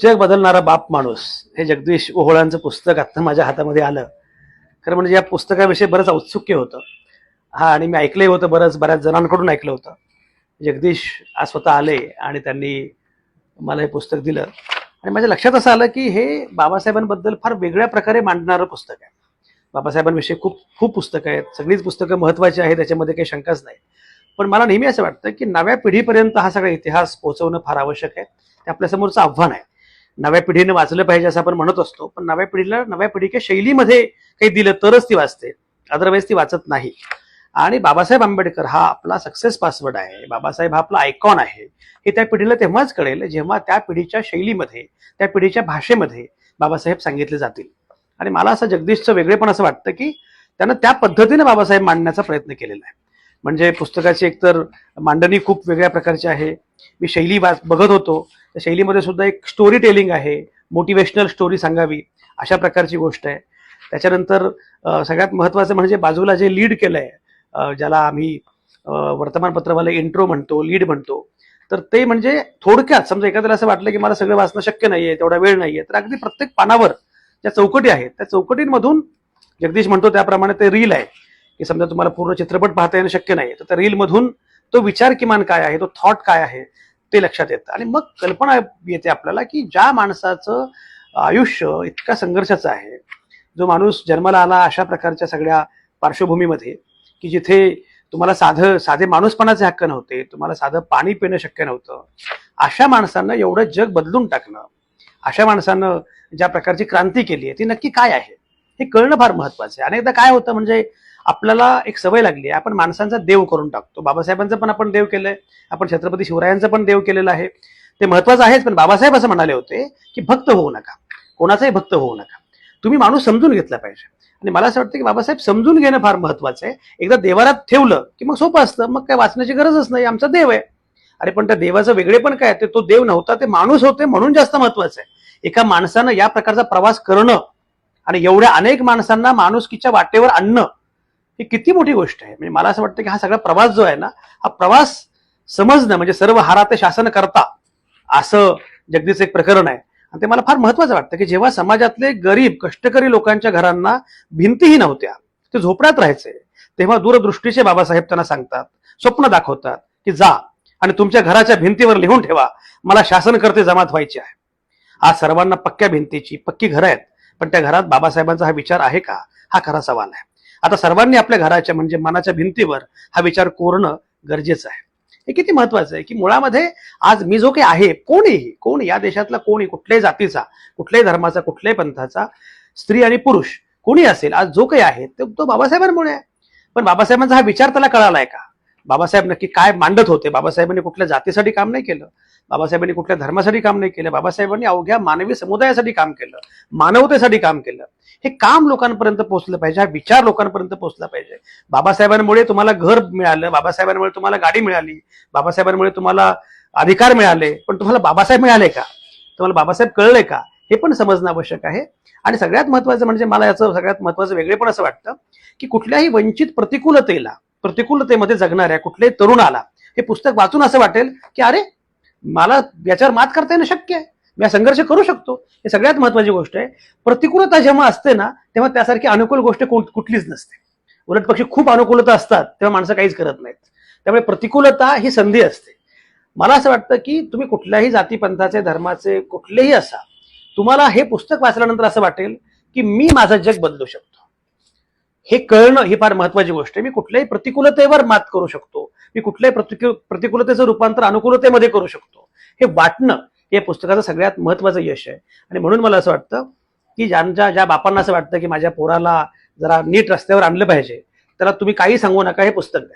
जग बदलणारा बाप माणूस हे जगदीश ओहोळांचं पुस्तक आता माझ्या हातामध्ये आलं. खरं म्हणजे या पुस्तकाविषयी बरंच औत्सुक्य होतं. हा आणि मी ऐकलंही होतं बरंच बऱ्याच जणांकडून ऐकलं होतं. जगदीश आज स्वतः आले आणि त्यांनी मला हे पुस्तक दिलं. आणि माझ्या लक्षात असं आलं की हे बाबासाहेबांबद्दल फार वेगळ्या प्रकारे मांडणारं पुस्तक आहे. बाबासाहेबांविषयी खूप खूप पुस्तकं आहेत. सगळीच पुस्तकं महत्त्वाची आहेत त्याच्यामध्ये काही शंकाच नाही. पण मला नेहमी असं वाटतं की नव्या पिढीपर्यंत हा सगळा इतिहास पोहोचवणं फार आवश्यक आहे. ते आपल्यासमोरचं आव्हान आहे. नव्या पिढीने वाचलं पाहिजे असं आपण म्हणत असतो. पण नव्या पिढीला नव्या पिढीच्या शैलीमध्ये काही दिलं तरच ती वाचते. अदरवाईज ती वाचत नाही. आणि बाबासाहेब आंबेडकर हा आपला सक्सेस पासवर्ड आहे. बाबासाहेब हा आपला आयकॉन आहे. हे त्या पिढीला तेव्हाच कळेल जेव्हा त्या पिढीच्या शैलीमध्ये त्या पिढीच्या भाषेमध्ये बाबासाहेब सांगितले जातील. आणि मला असं जगदीशचं वेगळेपण असं वाटतं की त्यानं त्या पद्धतीने बाबासाहेब मांडण्याचा प्रयत्न केलेला आहे. म्हणजे पुस्तकाची एकतर मांडणी खूप वेगळ्या प्रकारची आहे. मी शैली वाच बघत होतो. त्या शैलीमध्ये सुद्धा एक स्टोरी टेलिंग आहे. मोटिवेशनल स्टोरी सांगावी अशा प्रकारची गोष्ट आहे. त्याच्यानंतर सगळ्यात महत्त्वाचं म्हणजे बाजूला जे लीड केलं आहे ज्याला आम्ही वर्तमानपत्रवाले इंट्रो म्हणतो लीड म्हणतो तर ते म्हणजे थोडक्यात समजा एखाद्याला असं वाटलं की मला सगळं वाचणं शक्य नाही आहे तेवढा वेळ नाही आहे तर अगदी प्रत्येक पानावर ज्या चौकटी आहेत त्या चौकटींमधून जगदीश म्हणतो त्याप्रमाणे ते रील आहे. की समजा तुम्हाला पूर्ण चित्रपट पाहता येणं शक्य नाही तर त्या रीलमधून तो विचार किमान काय आहे तो थॉट काय आहे ते लक्षात येतं. आणि मग कल्पना येते आपल्याला की ज्या माणसाचं आयुष्य इतका संघर्षाचं आहे जो माणूस जन्माला आला अशा प्रकारच्या सगळ्या पार्श्वभूमीमध्ये की जिथे तुम्हाला साधं साधे माणूसपणाचे हक्क नव्हते तुम्हाला साधं पाणी पिणं शक्य नव्हतं अशा माणसांना एवढं जग बदलून टाकणं अशा माणसानं ज्या प्रकारची क्रांती केली आहे ती नक्की काय आहे हे कळणं फार महत्वाचं आहे. अनेकदा काय होतं म्हणजे आपल्याला एक सवय लागली आहे. आपण माणसांचा देव करून टाकतो. बाबासाहेबांचं पण आपण देव केलंय. आपण छत्रपती शिवरायांचं पण देव केलेलं आहे. ते महत्वाचं आहेच पण बाबासाहेब असं म्हणाले होते की भक्त होऊ नका. कोणाचाही भक्त होऊ नका. तुम्ही माणूस समजून घेतला पाहिजे. आणि मला असं वाटतं की बाबासाहेब समजून घेणं फार महत्वाचं आहे. एकदा देवारात ठेवलं की मग सोपं असतं. मग काय वाचण्याची गरजच नाही. आमचा देव आहे. अरे पण त्या देवाचं वेगळेपण काय ते तो देव नव्हता. ते माणूस होते म्हणून जास्त महत्वाचं आहे. एका माणसानं या प्रकारचा प्रवास करणं आणि एवढ्या अनेक माणसांना माणुसकीच्या वाटेवर आणणं ही किती मोठी गोष्ट आहे. म्हणजे मला असं वाटतं की हा सगळा प्रवास जो आहे ना हा प्रवास समजणं म्हणजे सर्व हारात शासन करता असं जगदीच एक प्रकरण आहे. आणि ते मला फार महत्वाचं वाटतं की जेव्हा समाजातले गरीब कष्टकरी लोकांच्या घरांना भिंतीही नव्हत्या ते झोपड्यात राहायचे तेव्हा दूरदृष्टीचे बाबासाहेब त्यांना सांगतात स्वप्न दाखवतात की जा आणि तुमच्या घराच्या भिंतीवर लिहून ठेवा मला शासन करते जमात व्हायची आहे. आज सर्वांना पक्क्या भिंतीची पक्की घरं आहेत पण त्या घरात बाबासाहेबांचा हा विचार आहे का? हा खरा सवाल आहे. आता सर्वांनी आपल्या घराच्या म्हणजे मनाच्या भिंतीवर हा विचार कोरणं गरजेचं आहे. हे किती महत्वाचं आहे की मुळामध्ये आज मी जो काही आहे कोणीही कोण या देशातला कोणी कुठल्याही जातीचा कुठल्याही धर्माचा कुठल्याही पंथाचा स्त्री आणि पुरुष कोणी असेल आज जो काही आहे तो तो बाबासाहेबांमुळे आहे. पण बाबासाहेबांचा हा विचार त्याला कळालाय का? बाबासाहेब नक्की काय मांडत होते? बाबासाहेबांनी कुठल्या जातीसाठी काम नाही केलं? बाबासाहेबांनी कुठल्या धर्मासाठी काम नाही केलं? बाबासाहेबांनी अवघ्या मानवी समुदायासाठी काम केलं? मानवतेसाठी काम केलं? हे काम लोकांपर्यंत पोहोचलं पाहिजे हा विचार लोकांपर्यंत पोहोचला पाहिजे. बाबासाहेबांमुळे तुम्हाला घर मिळालं बाबासाहेबांमुळे तुम्हाला गाडी मिळाली बाबासाहेबांमुळे तुम्हाला अधिकार मिळाले पण तुम्हाला बाबासाहेब मिळाले का? तुम्हाला बाबासाहेब कळले का? हे पण समजणं आवश्यक आहे. आणि सगळ्यात महत्वाचं म्हणजे मला याचं सगळ्यात महत्वाचं वेगळेपण असं वाटतं की कुठल्याही वंचित प्रतिकूलतेला प्रतिकूलतेमध्ये जगणाऱ्या कुठल्याही तरुणाला हे पुस्तक वाचून असं वाटेल की अरे मला याच्यावर मात करता येणं शक्य आहे. मी संघर्ष करू शकतो. हे सगळ्यात महत्वाची गोष्ट आहे. प्रतिकूलता जेव्हा असते ना तेव्हा त्यासारखी अनुकूल गोष्ट कुठलीच नसते. उलट पक्षी खूप अनुकूलता असतात तेव्हा माणसं काहीच करत नाहीत. त्यामुळे प्रतिकूलता ही संधी असते. मला असं वाटतं की तुम्ही कुठल्याही जातीपंथाचे धर्माचे कुठलेही असा तुम्हाला हे पुस्तक वाचल्यानंतर असं वाटेल की मी माझं जग बदलू शकतो. हे कळणं ही फार महत्वाची गोष्ट आहे. मी कुठल्याही प्रतिकूलतेवर मात करू शकतो. मी कुठल्याही प्रतिकू प्रतिकूलतेचं रूपांतर अनुकूलतेमध्ये करू शकतो. हे वाटणं हे पुस्तकाचं सगळ्यात महत्वाचं यश आहे. आणि म्हणून मला असं वाटतं की ज्यांच्या ज्या बापांना असं वाटतं की माझ्या पोराला जरा नीट रस्त्यावर आणलं पाहिजे त्याला तुम्ही काही सांगू नका हे पुस्तक द्या.